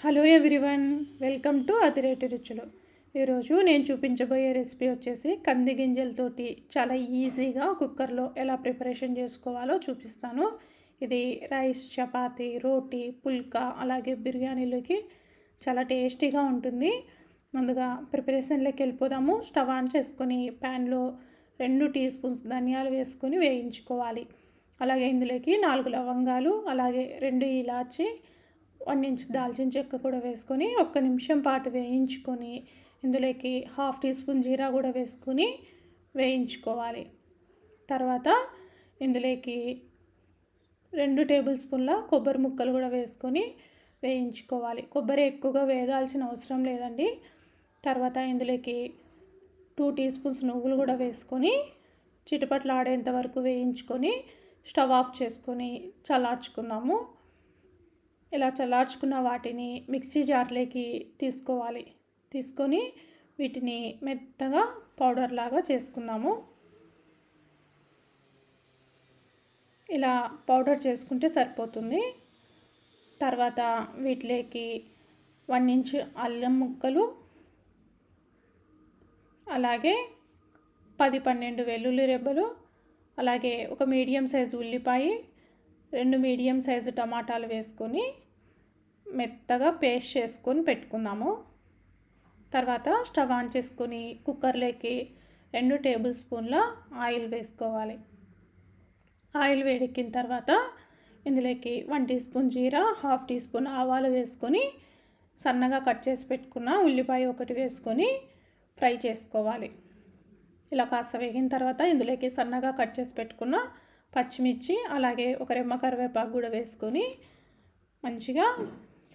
Hello everyone welcome to అతిరేటి రుచులు. ఈరోజు నేను చూపించబోయే రెసిపీ వచ్చేసి కంది గింజలతోటి చాలా ఈజీగా కుక్కర్లో ఎలా ప్రిపరేషన్ చేసుకోవాలో చూపిస్తాను. ఇది రైస్ చపాతీ రోటీ పుల్కా అలాగే బిర్యానీలోకి చాలా టేస్టీగా ఉంటుంది. ముందుగా ప్రిపరేషన్లోకి వెళ్ళిపోదాము. స్టవ్ ఆన్ చేసుకొని ప్యాన్లో రెండు టీ స్పూన్స్ ధనియాలు వేసుకొని వేయించుకోవాలి. అలాగే ఇందులోకి నాలుగు లవంగాలు అలాగే రెండు ఇలాచి వన్ ఇంచ్ దాల్చిన చెక్క కూడా వేసుకొని ఒక్క నిమిషం పాటు వేయించుకొని ఇందులోకి హాఫ్ టీ స్పూన్ జీరా కూడా వేసుకొని వేయించుకోవాలి. తర్వాత ఇందులోకి రెండు టేబుల్ స్పూన్ల కొబ్బరి ముక్కలు కూడా వేసుకొని వేయించుకోవాలి. కొబ్బరి ఎక్కువగా వేగాల్సిన అవసరం లేదండి. తర్వాత ఇందులోకి టూ టీ స్పూన్స్ నువ్వులు కూడా వేసుకొని చిటపట్లు ఆడేంత వరకు వేయించుకొని స్టవ్ ఆఫ్ చేసుకొని చల్లార్చుకుందాము. ఇలా చల్లార్చుకున్న వాటిని మిక్సీ జార్లోకి తీసుకోవాలి. తీసుకొని వీటిని మెత్తగా పౌడర్ లాగా చేసుకుందాము. ఇలా పౌడర్ చేసుకుంటే సరిపోతుంది. తర్వాత వీటిలోకి వన్ ఇంచ్ అల్లం ముక్కలు అలాగే పది పన్నెండు వెల్లుల్లి రెబ్బలు అలాగే ఒక మీడియం సైజు ఉల్లిపాయ రెండు మీడియం సైజు టమాటాలు వేసుకొని మెత్తగా పేస్ట్ చేసుకొని పెట్టుకుందాము. తర్వాత స్టవ్ ఆన్ చేసుకొని కుక్కర్లోకి రెండు టేబుల్ స్పూన్ల ఆయిల్ వేసుకోవాలి. ఆయిల్ వేడెక్కిన తర్వాత ఇందులోకి వన్ టీ స్పూన్ జీరా హాఫ్ టీ స్పూన్ ఆవాలు వేసుకొని సన్నగా కట్ చేసి పెట్టుకున్న ఉల్లిపాయ ఒకటి వేసుకొని ఫ్రై చేసుకోవాలి. ఇలా కాస్త వేగిన తర్వాత ఇందులోకి సన్నగా కట్ చేసి పెట్టుకున్న పచ్చిమిర్చి అలాగే ఒక రెమ్మ కరివేపాకు కూడా వేసుకొని మంచిగా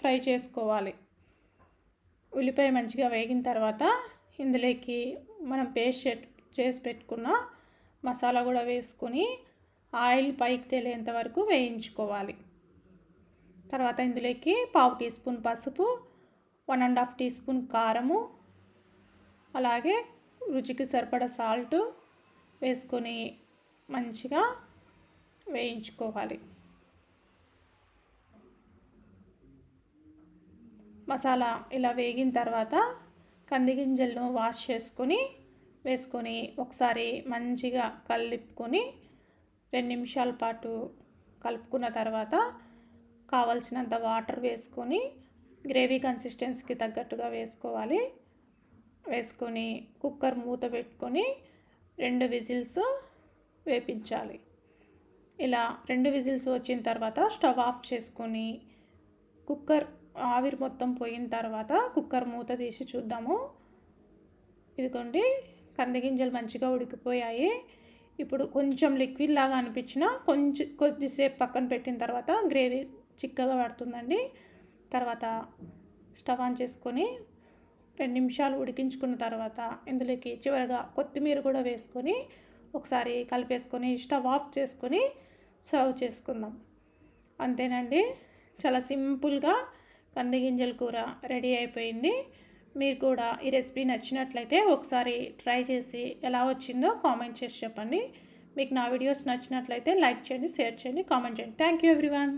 ఫ్రై చేసుకోవాలి. ఉల్లిపాయ మంచిగా వేగిన తర్వాత ఇందులోకి మనం పేస్ట్ చేసి పెట్టుకున్న మసాలా కూడా వేసుకొని ఆయిల్ పైకి తేలేంత వరకు వేయించుకోవాలి. తర్వాత ఇందులోకి పావు టీ స్పూన్ పసుపు one and half teaspoon కారము అలాగే రుచికి సరిపడ సాల్ట్ వేసుకొని మంచిగా వేయించుకోవాలి. మసాలా ఇలా వేగిన తర్వాత కంది గింజలను వాష్ చేసుకొని వేసుకొని ఒకసారి మంచిగా కలిపుకొని రెండు నిమిషాల పాటు కలుపుకున్న తర్వాత కావలసినంత వాటర్ వేసుకొని గ్రేవీ కన్సిస్టెన్సీకి తగ్గట్టుగా వేసుకోవాలి. వేసుకొని కుక్కర్ మూత పెట్టుకొని రెండు విజిల్స్ వేపించాలి. ఇలా రెండు విజిల్స్ వచ్చిన తర్వాత స్టవ్ ఆఫ్ చేసుకొని కుక్కర్ ఆవిరి మొత్తం పోయిన తర్వాత కుక్కర్ మూత తీసి చూద్దాము. ఇదిగోండి కందిగింజలు మంచిగా ఉడికిపోయాయి. ఇప్పుడు కొంచెం లిక్విడ్ లాగా అనిపించిన కొంచెం కొద్దిసేపు పక్కన పెట్టిన తర్వాత గ్రేవీ చిక్కగా పడుతుందండి. తర్వాత స్టవ్ ఆన్ చేసుకొని రెండు నిమిషాలు ఉడికించుకున్న తర్వాత ఇందులోకి చివరిగా కొత్తిమీర కూడా వేసుకొని ఒకసారి కలిపేసుకొని స్టవ్ ఆఫ్ చేసుకొని సర్వ్ చేసుకుందాం. అంతేనండి. చాలా సింపుల్గా కంది గింజల కూర రెడీ అయిపోయింది. మీరు కూడా ఈ రెసిపీ నచ్చినట్లయితే ఒకసారి ట్రై చేసి ఎలా వచ్చిందో కామెంట్ చేసి చెప్పండి. మీకు నా వీడియోస్ నచ్చినట్లయితే లైక్ చేయండి షేర్ చేయండి కామెంట్ చేయండి. Thank you everyone.